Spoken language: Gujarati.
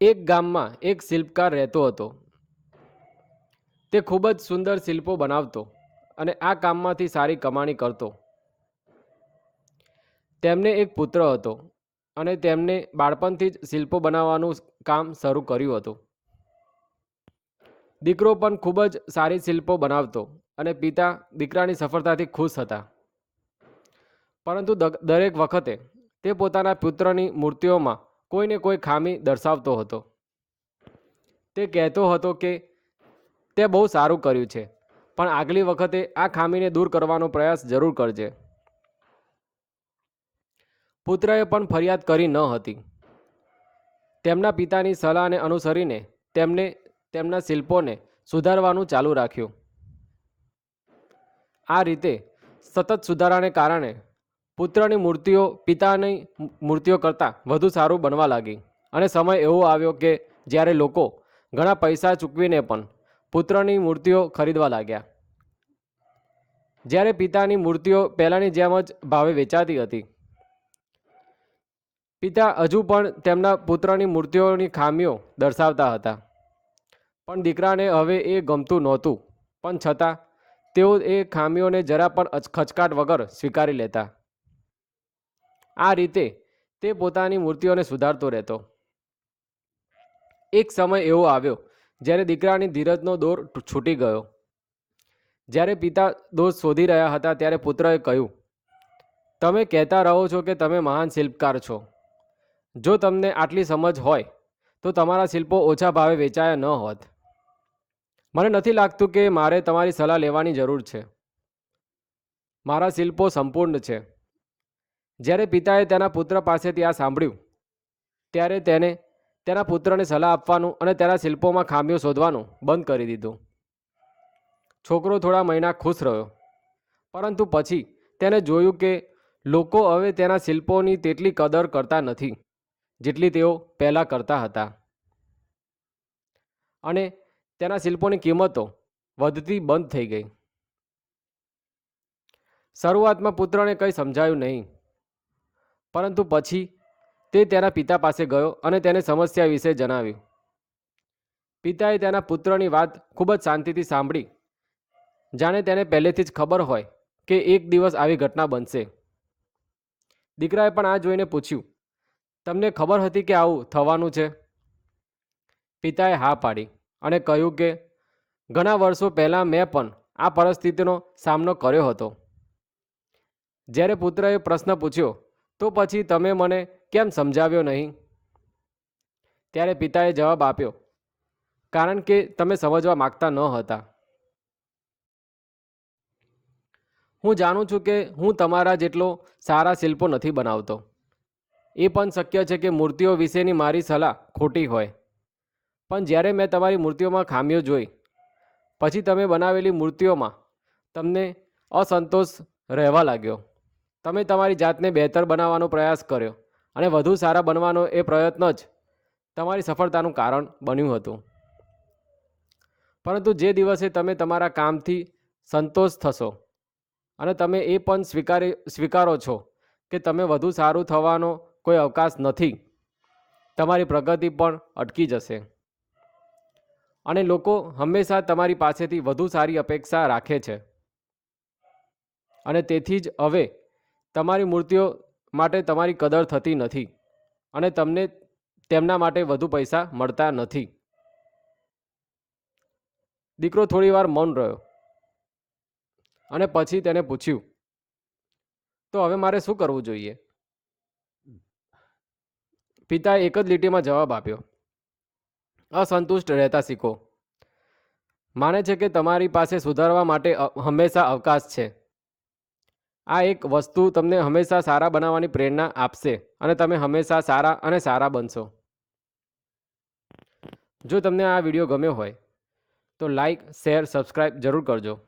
એક ગામમાં એક શિલ્પકાર રહેતો હતો. તે ખૂબ જ સુંદર શિલ્પો બનાવતો અને આ કામમાંથી સારી કમાણી કરતો. તેમને એક પુત્ર હતો અને તેમને બાળપણથી જ શિલ્પો બનાવવાનું કામ શરૂ કર્યું હતું. દીકરો પણ ખૂબ જ સારી શિલ્પો બનાવતો અને પિતા દીકરાની સફળતાથી ખુશ હતા. પરંતુ દરેક વખતે તે પોતાના પુત્રની મૂર્તિઓમાં કોઈને કોઈ ખામી દર્શાવતો હતો. તે કહેતો હતો કે તે બહુ સારું કર્યું છે, પણ આગલી વખતે આ ખામીને દૂર કરવાનો પ્રયાસ જરૂર કરજે. પુત્રએ પણ ફરિયાદ કરી ન હતી. તેમના પિતાની સલાહને અનુસરીને તેમને તેમના શિલ્પોને સુધારવાનું ચાલુ રાખ્યું. આ રીતે સતત સુધારાને કારણે પુત્રની મૂર્તિઓ, પિતાની મૂર્તિઓ કરતાં વધુ સારું બનવા લાગી. અને સમય એવો આવ્યો કે જ્યારે લોકો ઘણા પૈસા ચૂકવીને પણ પુત્રની મૂર્તિઓ ખરીદવા લાગ્યા. જ્યારે પિતાની મૂર્તિઓ પહેલાંની જેમ જ ભાવે વેચાતી હતી. પિતા હજુ પણ તેમના પુત્રની મૂર્તિઓની ખામીઓ દર્શાવતા હતા. પણ દીકરાને હવે એ ગમતું નહોતું. પણ છતાં તેઓ એ ખામીઓને જરા પણ ખચકાટ વગર સ્વીકારી લેતા. આ રીતે તે પોતાની મૂર્તિઓને સુધારતો રહેતો. એક સમય એવો આવ્યો જ્યારે દીકરાની ધીરજનો દોર છૂટી ગયો. જ્યારે પિતા દોષ શોધી રહ્યા હતા ત્યારે પુત્રએ કહ્યું, તમે કહેતા રહો છો કે તમે મહાન શિલ્પકાર છો. જો તમને આટલી સમજ હોય, તો તમારા શિલ્પો ઓછા ભાવે વેચાયા ન હોત. મને નથી લાગતું કે મારે તમારી સલાહ લેવાની જરૂર છે. મારા શિલ્પો સંપૂર્ણ છે. જ્યારે પિતાએ તેના પુત્ર પાસેથી આ સાંભળ્યું, ત્યારે તેને તેના પુત્રને સલાહ આપવાનું અને તેના શિલ્પોમાં ખામીઓ શોધવાનું બંધ કરી દીધું. છોકરો થોડા મહિના ખુશ રહ્યો, પરંતુ પછી તેને જોયું કે લોકો હવે તેના શિલ્પોની તેટલી કદર કરતા નથી, જેટલી તેઓ પહેલાં કરતા હતા. અને તેના શિલ્પોની કિંમતો વધતી બંધ થઈ ગઈ. શરૂઆતમાં પુત્રને કંઈ સમજાયું નહીં. પરંતુ પછી તે તેના પિતા પાસે ગયો અને તેને સમસ્યા વિશે જણાવ્યું. પિતાએ તેના પુત્રની વાત ખૂબ જ શાંતિથી સાંભળી. જાણે તેને પહેલેથી જ ખબર હોય કે એક દિવસ આવી ઘટના બનશે. દીકરાએ પણ આ જોઈને પૂછ્યું, તમને ખબર હતી કે આવું થવાનું છે? પિતાએ હા પાડી અને કહ્યું કે, ઘણા વર્ષો પહેલાં મેં પણ આ પરિસ્થિતિનો સામનો કર્યો હતો. જ્યારે પુત્રએ પ્રશ્ન પૂછ્યો તો પછી તમે મને કેમ સમજાવ્યો નહીં? ત્યારે પિતાએ જવાબ આપ્યો, કારણ કે તમે સમજવા માગતા ન હતા. હું જાણું છું કે હું તમારા જેટલો સારા શિલ્પો નથી બનાવતો. એ પણ શક્ય છે કે મૂર્તિઓ વિશેની મારી સલાહ ખોટી હોય. પણ જ્યારે મેં તમારી મૂર્તિઓમાં ખામીઓ જોઈ, પછી તમે બનાવેલી મૂર્તિઓમાં તમને અસંતોષ રહેવા લાગ્યો. તમે તમારી જાતને બહેતર બનાવવાનો પ્રયાસ કર્યો અને વધુ સારા બનવાનો એ પ્રયત્ન જ તમારી સફળતાનું કારણ બન્યું હતું. પરંતુ જે દિવસે તમે તમારા કામથી સંતોષ થશો અને તમે એ પણ સ્વીકારી, સ્વીકારો છો કે તમે વધુ સારું થવાનો કોઈ અવકાશ નથી, તમારી પ્રગતિ પણ અટકી જશે. અને લોકો હંમેશા તમારી પાસેથી વધુ સારી અપેક્ષા રાખે છે. અને તેથી જ હવે તમારી મૂર્તિઓ માટે તમારી કદર થતી નથી અને તમને તેમના માટે વધુ પૈસા મળતા નથી. દીકરો થોડીવાર મૌન રહ્યો અને પછી તેને પૂછ્યું, તો હવે મારે શું કરવું જોઈએ? પિતાએ એક જ લીટીમાં જવાબ આપ્યો, અસંતુષ્ટ રહેતા શીખો. માને છે કે તમારી પાસે સુધારવા માટે હંમેશા અવકાશ છે. આ એક વસ્તુ તમને હંમેશા સારા બનાવવાની પ્રેરણા આપશે અને તમે હંમેશા સારા અને સારા બનશો. જો તમને આ વીડિયો ગમ્યો હોય, તો લાઈક, શેર સબસ્ક્રાઈબ જરૂર કરજો.